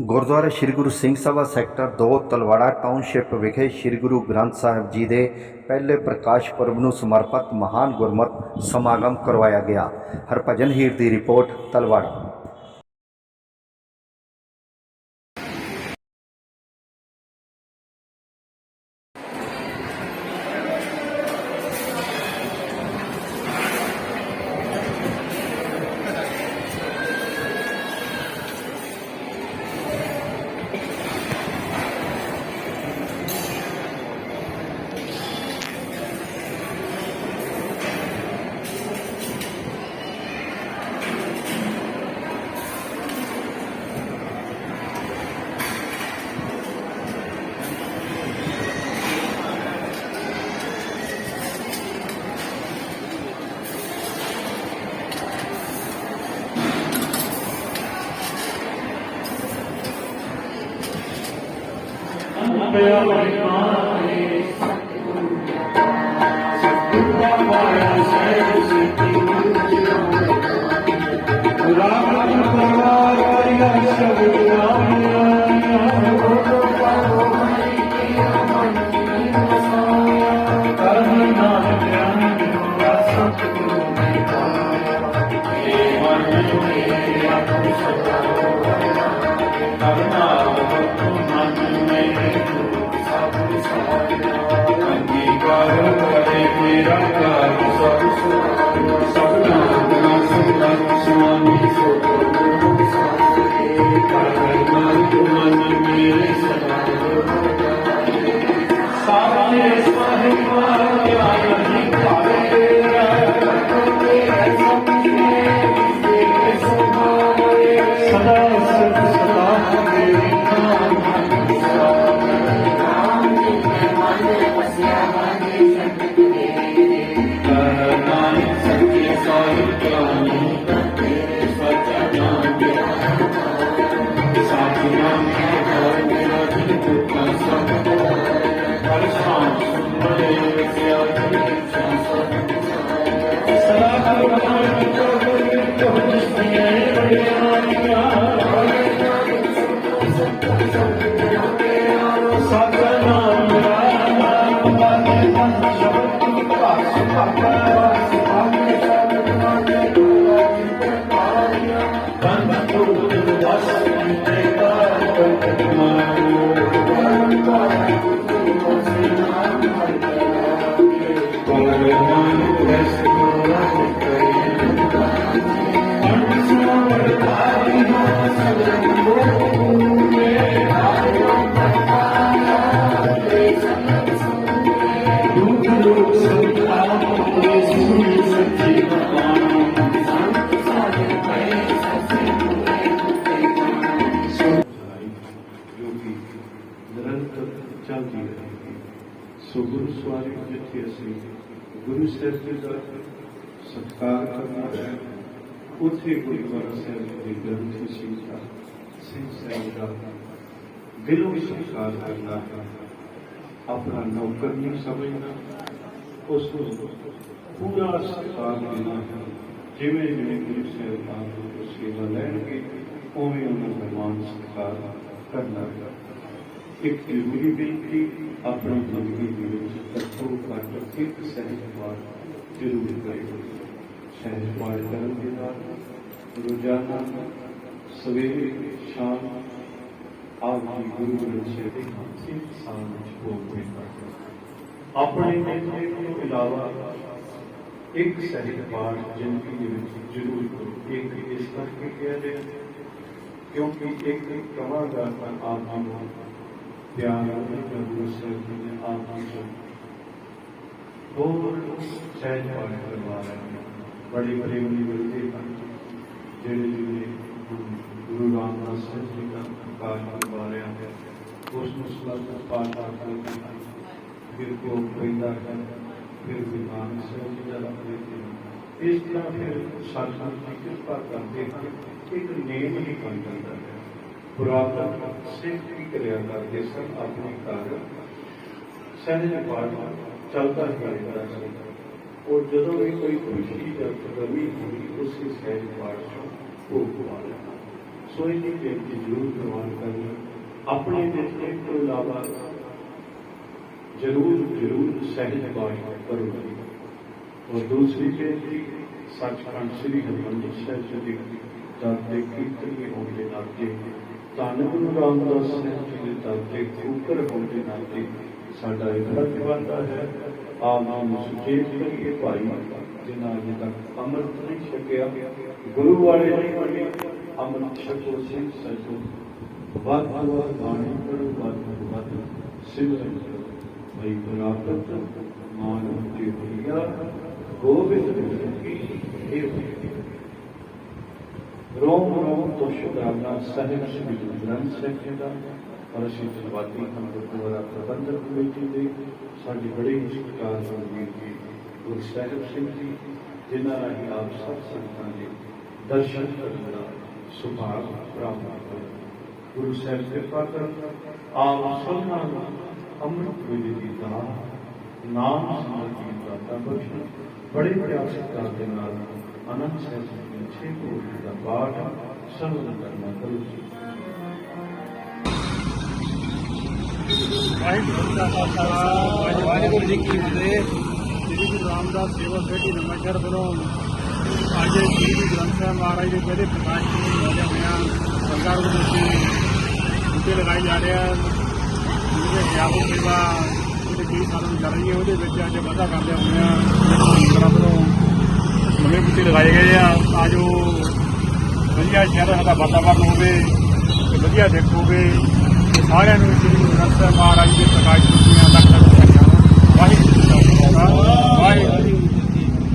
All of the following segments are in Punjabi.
ਗੁਰਦੁਆਰਾ ਸ੍ਰੀ ਗੁਰੂ ਸਿੰਘ ਸਭਾ ਸੈਕਟਰ 2 ਤਲਵਾੜਾ ਟਾਊਨਸ਼ਿਪ ਵਿਖੇ ਸ੍ਰੀ ਗੁਰੂ ਗ੍ਰੰਥ ਸਾਹਿਬ ਜੀ ਦੇ ਪਹਿਲੇ ਪ੍ਰਕਾਸ਼ ਪੁਰਬ ਨੂੰ ਸਮਰਪਿਤ ਮਹਾਨ ਗੁਰਮਤਿ ਸਮਾਗਮ ਕਰਵਾਇਆ ਗਿਆ। ਹਰਭਜਨ ਹੀਰ ਦੀ ਰਿਪੋਰਟ ਤਲਵਾੜਾ। campeón. ਗੁਰੂ ਸਾਹਿਬ ਜੀ ਦਾ ਸਤਿਕਾਰ ਕਰਨਾ ਹੈ ਉੱਥੇ ਗੁਰਦੁਆਰਾ ਸਾਹਿਬ ਦੀ ਗ੍ਰੰਥੀ ਸਿੰਘ ਦਾ ਸਿੰਘ ਸਾਹਿਬ ਦਾ ਦਿਲੋਂ ਸਤਿਕਾਰ ਕਰਨਾ ਹੈ ਆਪਣਾ ਨੌਕਰ ਨਹੀਂ ਸਮਝਣਾ ਉਸ ਨੂੰ ਪੂਰਾ ਸਤਿਕਾਰ ਦੇਣਾ ਹੈ ਜਿਵੇਂ ਜਿਵੇਂ ਗੁਰੂ ਸਾਹਿਬ ਆਪ ਨੂੰ ਸੇਵਾ ਲੈਣਗੇ ਉਵੇਂ ਉਹਨਾਂ ਦਾ ਮਾਨ ਸਤਿਕਾਰ ਕਰਨਾ ਹੈ ਇੱਕ ਜ਼ਰੂਰੀ ਬੇਨਤੀ ਆਪਣੀ ਜ਼ਿੰਦਗੀ ਦੇ ਵਿੱਚ ਘੱਟੋ ਘੱਟ ਇੱਕ ਸਹਿਜਵਾਰ ਜ਼ਰੂਰ ਕਰਿਓ ਸਹਿਜਵਾਰ ਕਰਨ ਦੇ ਨਾਲ ਰੋਜ਼ਾਨਾ ਸਵੇਰੇ ਸ਼ਾਮ ਆਪ ਜੀ ਗੁਰੂ ਗ੍ਰੰਥ ਸਾਹਿਬ ਦੇ ਖਾਂਸੀ ਸਾਲ ਵਿੱਚ ਬੋਲਦੇ ਕਰਦੇ ਆਪਣੇ ਨਿਤਨੇਮ ਤੋਂ ਇਲਾਵਾ ਇੱਕ ਸਹਿਜਵਾਰ ਜ਼ਿੰਦਗੀ ਦੇ ਵਿੱਚ ਜ਼ਰੂਰ ਕਰੋ ਇੱਕ ਇਸ ਕਰਕੇ ਕਿਹਾ ਗਿਆ ਕਿਉਂਕਿ ਇੱਕ ਕਵਾਂਗਾ ਤਾਂ ਆਪ ਜੀ ਨੂੰ ਪਿਆਰ ਨਹੀਂ ਗੁਰੂ ਸਾਹਿਬ ਜੀ ਨੇ ਆਪ ਜੀ ਨੂੰ ਬਹੁਤ ਸਹਿਜ ਪਾਠ ਕਰਵਾ ਰਹੇ ਨੇ ਬੜੇ ਬੜੇ ਬੜੀ ਮਿਲਦੇ ਹਨ ਜਿਹੜੇ ਜਿਹੜੇ ਗੁਰੂ ਰਾਮਦਾਸ ਸਾਹਿਬ ਜੀ ਦਾ ਪ੍ਰਕਾਸ਼ ਕਰਵਾ ਰਿਹਾ ਹੈ ਉਸ ਨੂੰ ਸਲਾਹ ਪਾਠ ਕਰਦੇ ਹਨ ਫਿਰ ਕੋ ਪੈਂਦਾ ਹੈ ਫਿਰ ਗੁਰੂ ਨਾਨਕ ਸਾਹਿਬ ਜੀ ਦਾ ਰੱਖਦੇ ਸੀ ਇਸ ਤਰ੍ਹਾਂ ਫਿਰ ਸਤਿਗੁਰੂ ਦੀ ਕਿਰਪਾ ਕਰਦੇ ਹਨ ਇੱਕ ਨੇਮ ਹੀ ਬਣ ਜਾਂਦਾ ਹੈ ਪੁਰਾਤਨ ਸਿੱਖ ਕੀ ਕਰਿਆ ਕਰਦੇ ਸਨ ਆਪਣੇ ਘਰ ਸਹਿਜ ਪਾਠ ਚੱਲਦਾ ਹੀ ਰਹਿੰਦਾ ਔਰ ਜਦੋਂ ਵੀ ਕੋਈ ਖੁਸ਼ੀ ਜਾਂ ਗਮੀ ਹੋਈ, ਉਸੇ ਸਹਿਜ ਪਾਠ ਤੋਂ ਉਹ ਪਵਾ ਲੈਣਾ ਸੋ ਇਹ ਬੇਨਤੀ ਜ਼ਰੂਰ ਪ੍ਰਵਾਨ ਕਰਨੀ। ਆਪਣੇ ਦਿੱਤੇ ਤੋਂ ਇਲਾਵਾ ਜ਼ਰੂਰ ਜ਼ਰੂਰ ਸਹਿਜ ਪਾਠ ਕਰੋ। ਔਰ ਦੂਸਰੀ ਬੇਨਤੀ ਸੱਚਖੰਡ ਸ੍ਰੀ ਹਰਿਮੰਦਰ ਸਾਹਿਬ ਜੀ ਦੀ ਦਰ ਦੇ ਕੀਰਤਨੀ ਹੋਣ ਦੇ ਨਾਤੇ, ਧੰਨ ਗੁਰੂ ਰਾਮਦਾਸ ਸਾਹਿਬ ਜੀ ਦੇ ਦਰ ਤੇ ਖੂਕਰ ਹੋਣ ਦੇ ਨਾਤੇ ਸਾਡਾ ਇਹ ਫਰਜ਼ ਬਣਦਾ ਹੈ। ਆਪ ਨੂੰ ਸੁਚੇਤ ਕਰੀਏ ਭਾਈ, ਜਿਨ੍ਹਾਂ ਅਜੇ ਤੱਕ ਅੰਮ੍ਰਿਤ ਨਹੀਂ ਛਕਿਆ। ਗੁਰੂ ਵਾਲੇ ਨਹੀਂ ਬਣੇ ਅੰਮ੍ਰਿਤ ਛਕੋ ਸਿੰਘ ਸਜੋ। ਵੱਧ ਤੋਂ ਵੱਧ ਬਾਣੀ ਪੜੋ ਵੱਧ ਤੋਂ ਵੱਧ ਸਿਮਰਨ ਕਰੋ ਭਈ ਪ੍ਰਾਪਤ ਮਾਨਵ ਕੀ ਹੋਈਆ ਗੋਬਿੰਦ ਕੀ ਇਹ ਰੋਮ ਰੋਮ ਤੋਂ ਸ਼ੁਕਰਾਨਾ ਸਾਹਿਬ ਸ੍ਰੀ ਗੁਰੂ ਗ੍ਰੰਥ ਸਾਹਿਬ ਜੀ ਦਾ। ਔਰ ਅਸੀਂ ਜਨਵਾਦੀ ਗੁਰਦੁਆਰਾ ਪ੍ਰਬੰਧਕ ਕਮੇਟੀ ਦੇ ਸਾਡੇ ਬੜੇ ਹੀ ਸਤਿਕਾਰਯੋਗ ਵੀਰ ਜੀ, ਗੁਰੂ ਸਾਹਿਬ ਸਿੰਘ ਜੀ, ਜਿਨ੍ਹਾਂ ਰਾਹੀਂ ਆਪ ਸਭ ਸੰਗਤਾਂ ਦੇ ਦਰਸ਼ਨ ਕਰਨ ਦਾ ਸੁਭਾਗ ਪ੍ਰਾਪਤ ਹੋਇਆ। ਗੁਰੂ ਸਾਹਿਬ ਕਿਰਪਾ ਕਰਨ, ਆਪ ਸਭਨਾਂ ਨੂੰ ਅੰਮ੍ਰਿਤ ਵੇਲੇ ਦੀ ਦਾਤ ਨਾਮ ਸਮਰਥੀ ਦਾ ਦਾਤਾ ਬਖਸ਼ਣ, ਬੜੇ ਪਿਆਰ ਸਤਿਕਾਰ ਦੇ ਨਾਲ ਅਨੰਦ ਸਾਹਿਬ ਜੀ ਦੇ ਛੇ ਕੋਟ ਦਾ ਪਾਠ ਸਰਵਨ ਕਰਨਾ ਕਰੋ। ਜੀ ਵਾਹਿਗੁਰੂ ਜੀ ਖਾਲਸਾ ਵਾਹਿਗੁਰੂ ਜੀ ਕੀ ਫਤਿਹ। ਸ੍ਰੀ ਗੁਰੂ ਰਾਮਦਾਸ ਸੇਵਾ ਸੋਸਾਇਟੀ ਨਮਸਕਾਰ ਵੱਲੋਂ ਅੱਜ ਸ੍ਰੀ ਗੁਰੂ ਗ੍ਰੰਥ ਸਾਹਿਬ ਮਹਾਰਾਜ ਦੇ ਪਹਿਲੇ ਪ੍ਰਕਾਸ਼ ਪੁਰਬ ਹੋ ਰਿਹਾ ਹੋਇਆ ਸਰਕਾਰ ਵੱਲੋਂ ਅਸੀਂ ਬੂਟੇ ਲਗਾਏ ਜਾ ਰਹੇ ਹਨ। ਜਿਹਦੇ ਵਿਆਪਕ ਸੇਵਾ ਉਹਦੇ ਕਈ ਸਾਲਾਂ ਤੋਂ ਚੱਲ ਰਹੀ ਹੈ, ਉਹਦੇ ਵਿੱਚ ਅੱਜ ਵਾਧਾ ਕਰਦੇ ਹੋਏ ਆ। ਸਰਕਾਰ ਵੱਲੋਂ ਨਵੇਂ ਬੂਟੇ ਲਗਾਏ ਗਏ ਆ। ਤਾਂ ਜੋ ਵਧੀਆ ਸ਼ਹਿਰ ਸਾਡਾ ਵਾਤਾਵਰਨ ਹੋਵੇ ਤੇ ਵਧੀਆ ਦਿੱਖ ਹੋਵੇ ਸਾਰਿਆਂ ਨੂੰ ਸ੍ਰੀ ਗੁਰੂ ਗ੍ਰੰਥ ਸਾਹਿਬ ਮਹਾਰਾਜ ਦੇ ਪ੍ਰਕਾਸ਼ ਪੁਰਬੀਆਂ ਤੱਕ ਤੱਕ ਪਹੁੰਚਾਉਣਾ ਵਾਹਿਗੁਰੂ ਜੀ ਕਾ ਖਾਲਸਾ ਵਾਹਿਗੁਰੂ ਜੀ ਕੀ ਫਤਿਹ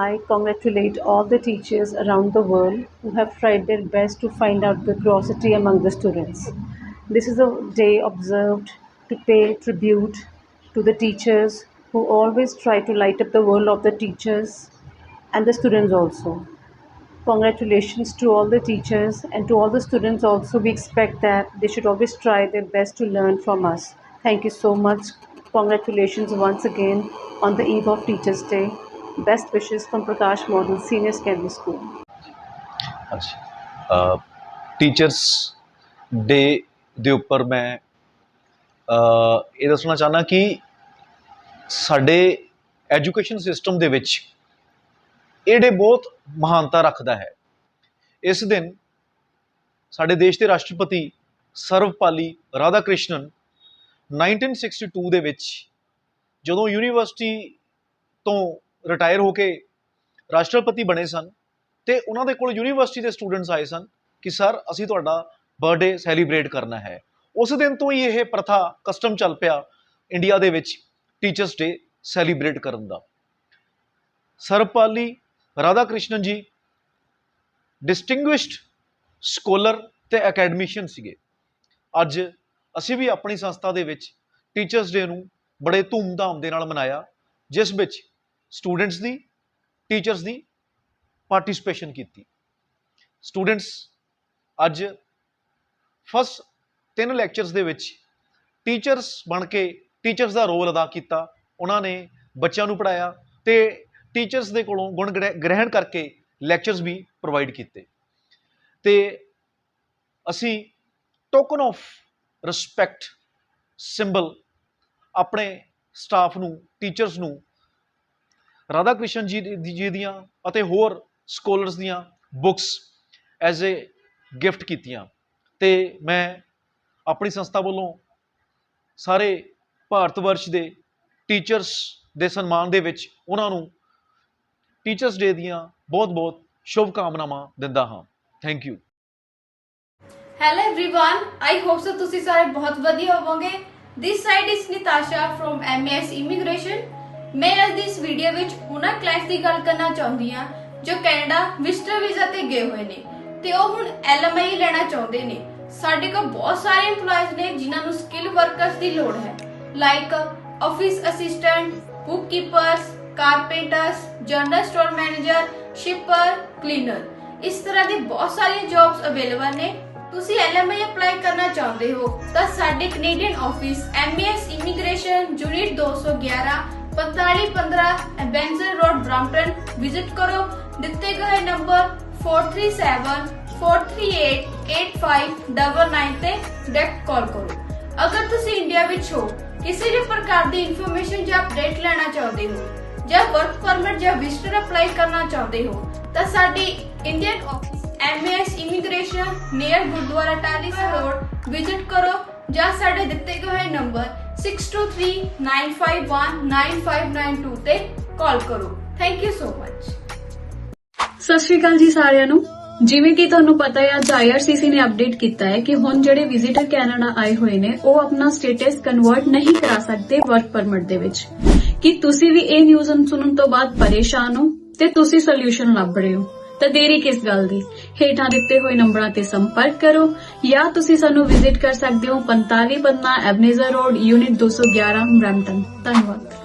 I congratulate all the teachers around the world who have tried their best to find out the curiosity among the students. This is a day observed to pay tribute to the teachers who always try to light up the world of the teachers and the students also. Congratulations to all the teachers and to all the students also. We expect that they should always try their best to learn from us. Thank you so much. Congratulations once again on the eve of Teachers' Day. Best wishes from Prakash Model Senior Secondary School. ਹਾਂਜੀ ਟੀਚਰਸ ਡੇ ਦੇ ਉੱਪਰ ਮੈਂ ਅ, ਇਹ ਦੱਸਣਾ ਚਾਹਨਾ ਕਿ ਸਾਡੇ ਐਜੂਕੇਸ਼ਨ ਸਿਸਟਮ ਦੇ ਵਿੱਚ ਇਹ ਡੇ ਬਹੁਤ ਮਹਾਨਤਾ ਰੱਖਦਾ ਹੈ। ਇਸ ਦਿਨ ਸਾਡੇ ਦੇਸ਼ ਦੇ ਰਾਸ਼ਟਰਪਤੀ ਸਰਵਪਾਲੀ ਰਾਧਾ ਕ੍ਰਿਸ਼ਨਨ 1962 ਦੇ ਵਿੱਚ ਜਦੋਂ ਯੂਨੀਵਰਸਿਟੀ ਤੋਂ ਰਿਟਾਇਰ ਹੋ ਕੇ ਰਾਸ਼ਟਰਪਤੀ ਬਣੇ ਸਨ ਤੇ ਉਹਨਾਂ ਦੇ ਕੋਲ ਯੂਨੀਵਰਸਿਟੀ ਦੇ ਸਟੂਡੈਂਟਸ ਆਏ ਸਨ ਕਿ ਸਰ ਅਸੀਂ ਤੁਹਾਡਾ ਬਰਥਡੇ ਸੈਲੀਬ੍ਰੇਟ ਕਰਨਾ ਹੈ। ਉਸ ਦਿਨ ਤੋਂ ਹੀ ਇਹ ਪ੍ਰਥਾ ਕਸਟਮ ਚੱਲ ਪਿਆ ਇੰਡੀਆ ਦੇ ਵਿੱਚ ਟੀਚਰਸ ਡੇ ਸੈਲੀਬ੍ਰੇਟ ਕਰਨ ਦਾ। ਸਰਪਾਲੀ ਰਾਧਾ ਕ੍ਰਿਸ਼ਨਨ ਜੀ ਡਿਸਟਿੰਗੁਇਸ਼ਡ ਸਕੋਲਰ ਤੇ ਅਕੈਡਮਿਸ਼ੀਅਨ ਸੀਗੇ। ਅੱਜ ਅਸੀਂ ਵੀ ਆਪਣੀ ਸੰਸਥਾ ਦੇ ਵਿੱਚ ਟੀਚਰਸ ਡੇ ਨੂੰ ਬੜੇ ਧੂਮਧਾਮ ਦੇ ਨਾਲ ਮਨਾਇਆ, ਜਿਸ ਵਿੱਚ ਸਟੂਡੈਂਟਸ ਦੀ ਟੀਚਰਸ ਦੀ ਪਾਰਟਿਸਿਪੇਸ਼ਨ ਕੀਤੀ। ਸਟੂਡੈਂਟਸ ਅੱਜ ਫਸਟ ਤਿੰਨ ਲੈਕਚਰਸ ਦੇ ਵਿੱਚ ਟੀਚਰਸ ਬਣ ਕੇ ਟੀਚਰਸ ਦਾ ਰੋਲ ਅਦਾ ਕੀਤਾ। ਉਹਨਾਂ ਨੇ ਬੱਚਿਆਂ ਨੂੰ ਪੜਾਇਆ ਤੇ ਟੀਚਰਸ ਦੇ ਕੋਲੋਂ ਗੁਣ ਗ੍ਰਹਿ- ਗ੍ਰਹਿਣ ਕਰਕੇ ਲੈਕਚਰਸ ਵੀ ਪ੍ਰੋਵਾਈਡ ਕੀਤੇ। ਤੇ ਅਸੀਂ ਟੋਕਨ ਆਫ ਰਿਸਪੈਕਟ ਸਿੰਬਲ ਆਪਣੇ ਸਟਾਫ ਨੂੰ ਟੀਚਰਸ ਨੂੰ ਰਾਧਾ ਕ੍ਰਿਸ਼ਨ ਜੀ ਜੀ ਦੀਆਂ ਅਤੇ ਹੋਰ ਸਕੋਲਰਸ ਦੀਆਂ ਬੁੱਕਸ ਐਜ਼ ਅ ਗਿਫਟ ਕੀਤੀਆਂ। ਤੇ ਮੈਂ ਆਪਣੀ ਸੰਸਥਾ ਵੱਲੋਂ ਸਾਰੇ ਭਾਰਤ ਵਰਸ਼ ਦੇ ਟੀਚਰਸ ਦੇ ਸਨਮਾਨ ਦੇ ਵਿੱਚ ਉਹਨਾਂ ਨੂੰ ਟੀਚਰਸ ਡੇ ਦੀਆਂ ਬਹੁਤ-ਬਹੁਤ ਸ਼ੁਭ ਕਾਮਨਾਵਾਂ ਦਿੰਦਾ ਹਾਂ thank you hello everyone I hope so ਤੁਸੀਂ ਸਾਰੇ ਬਹੁਤ ਵਧੀਆ ਹੋਵੋਗੇ this side is Nitasha from MS immigration ਮੈਂ ਅੱਜ ਦੀ ਇਸ ਵੀਡੀਓ ਵਿੱਚ ਉਹਨਾਂ ਕਲਾਇੰਟਸ ਦੀ ਗੱਲ ਕਰਨਾ ਚਾਹੁੰਦੀ ਹਾਂ ਜੋ ਕੈਨੇਡਾ ਵਿਜ਼ਟਰ ਵੀਜ਼ਾ ਤੇ ਗਏ ਹੋਏ ਨੇ ਤੇ ਉਹ ਹੁਣ ਐਲਐਮਆਈ ਲੈਣਾ ਚਾਹੁੰਦੇ ਨੇ ਸਾਡੇ ਕੋਲ ਬਹੁਤ ਸਾਰੇ EMPLOYEES ਨੇ ਜਿਨ੍ਹਾਂ ਨੂੰ ਸਕਿੱਲ ਵਰਕਰਸ ਦੀ ਲੋੜ ਹੈ like office assistant bookkeepers carpenters general store manager shipper cleaner ਇਸ ਤਰ੍ਹਾਂ ਦੀ ਬਹੁਤ ਸਾਰੀਆਂ ਜੌਬਸ ਅਵੇਲੇਬਲ ਨੇ। ਤੁਸੀਂ ਐਲਐਮਆਈ ਅਪਲਾਈ ਕਰਨਾ ਚਾਹੁੰਦੇ ਹੋ, ਤਾਂ ਸਾਡੇ Canadian office MS immigration unit 211 4515 Ebenezer road Brampton visit ਕਰੋ। ਦਿੱਤੇ ਗਏ ਨੰਬਰ 437 438 8599 ਤੇ ਡਾਇਰੈਕਟ ਕਾਲ ਕਰੋ। ਅਗਰ ਤੁਸੀਂ ਇੰਡੀਆ ਵਿੱਚ ਹੋ, ਕਿਸੇ ਵੀ ਪ੍ਰਕਾਰ ਦੀ ਇਨਫੋਰਮੇਸ਼ਨ ਜਾਂ ਅਪਡੇਟ ਲੈਣਾ ਚਾਹੁੰਦੇ ਹੋ ਜਾਂ ਵਰਕ ਪਰਮਿਟ ਜਾਂ ਵਿਜ਼ਟਰ ਅਪਲਾਈ ਕਰਨਾ ਚਾਹੁੰਦੇ ਹੋ, ਤਾਂ ਸਾਡੀ Indian office MS immigration near Gurdwara Talisa road visit ਕਰੋ ਜਾਂ ਸਾਡੇ ਦਿੱਤੇ ਗਏ ਨੰਬਰ 6239519592 ਤੇ ਕਾਲ ਕਰੋ। ਥੈਂਕ ਯੂ ਸੋ ਮਚ ਸਤਿ ਸ਼੍ਰੀ ਅਕਾਲ ਜੀ ਸਾਰਿਆਂ ਨੂੰ। ਜਿਵੇਂ ਕਿ ਤੁਹਾਨੂੰ ਪਤਾ ਹੈ, ਅੱਜ IRCC ਨੇ ਅਪਡੇਟ ਕੀਤਾ ਹੈ ਕਿ ਹੁਣ ਜਿਹੜੇ ਵਿਜ਼ਿਟਰ ਕੈਨੇਡਾ ਆਏ ਹੋਏ ਨੇ, ਉਹ ਆਪਣਾ ਸਟੇਟਸ ਕਨਵਰਟ ਨਹੀਂ ਕਰਾ ਸਕਦੇ ਵਰਕ ਪਰਮਿਟ ਦੇ ਵਿੱਚ। ਕਿ ਤੁਸੀਂ ਵੀ ਇਹ ਨਿਊਜ਼ ਸੁਣਨ ਤੋਂ ਬਾਅਦ ਪਰੇਸ਼ਾਨ ਹੋ ਤੇ ਤੁਸੀਂ ਸੋਲੂਸ਼ਨ ਲੱਭ ਰਹੇ ਹੋ। ਤਾਂ ਦੇਰੀ ਕਿਸ ਗੱਲ ਦੀ? ਹੇਠਾਂ ਦਿੱਤੇ ਹੋਏ ਨੰਬਰਾਂ ਤੇ ਸੰਪਰਕ ਕਰੋ ਜਾਂ ਤੁਸੀਂ ਸਾਨੂੰ ਵਿਜ਼ਿਟ ਕਰ ਸਕਦੇ ਹੋ 45 ਪੰਨਾ ਐਬਨੇਜ਼ਰ ਰੋਡ ਯੂਨਿਟ 211 ਬ੍ਰੈਂਟਨ ਧੰਨਵਾਦ।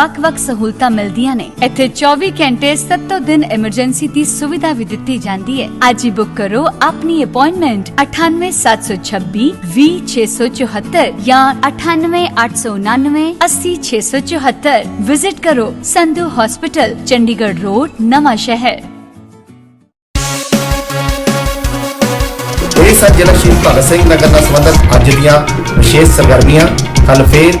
ਵੱਖ-ਵੱਖ ਸਹੂਲਤਾਂ ਮਿਲਦੀਆਂ ਨੇ ਇੱਥੇ 24 ਘੰਟੇ 7 ਦਿਨ ਐਮਰਜੈਂਸੀ ਦੀ ਸੁਵਿਧਾ ਵੀ ਦਿੱਤੀ ਜਾਂਦੀ ਹੈ ਅੱਜ ਹੀ ਬੁੱਕ ਕਰੋ ਆਪਣੀ ਅਪਾਇੰਟਮੈਂਟ 98726 20674 ਜਾਂ 98899 80674 ਵਿਜ਼ਿਟ ਕਰੋ ਸੰਧੂ ਹਸਪੀਟਲ ਚੰਡੀਗੜ੍ਹ ਰੋਡ ਨਵਾਂ ਸ਼ਹਿਰ ਇਹ ਸਨ ਜ਼ਿਲ੍ਹਾ ਸ਼ਹੀਦ ਭਗਤ ਸਿੰਘ ਨਗਰ ਨਾਲ ਸੰਬੰਧਿਤ ਅੱਜ ਦੀਆਂ ਵਿਸ਼ੇਸ਼ ਸਰਗਰਮੀਆਂ ਕੱਲ ਫੇਰ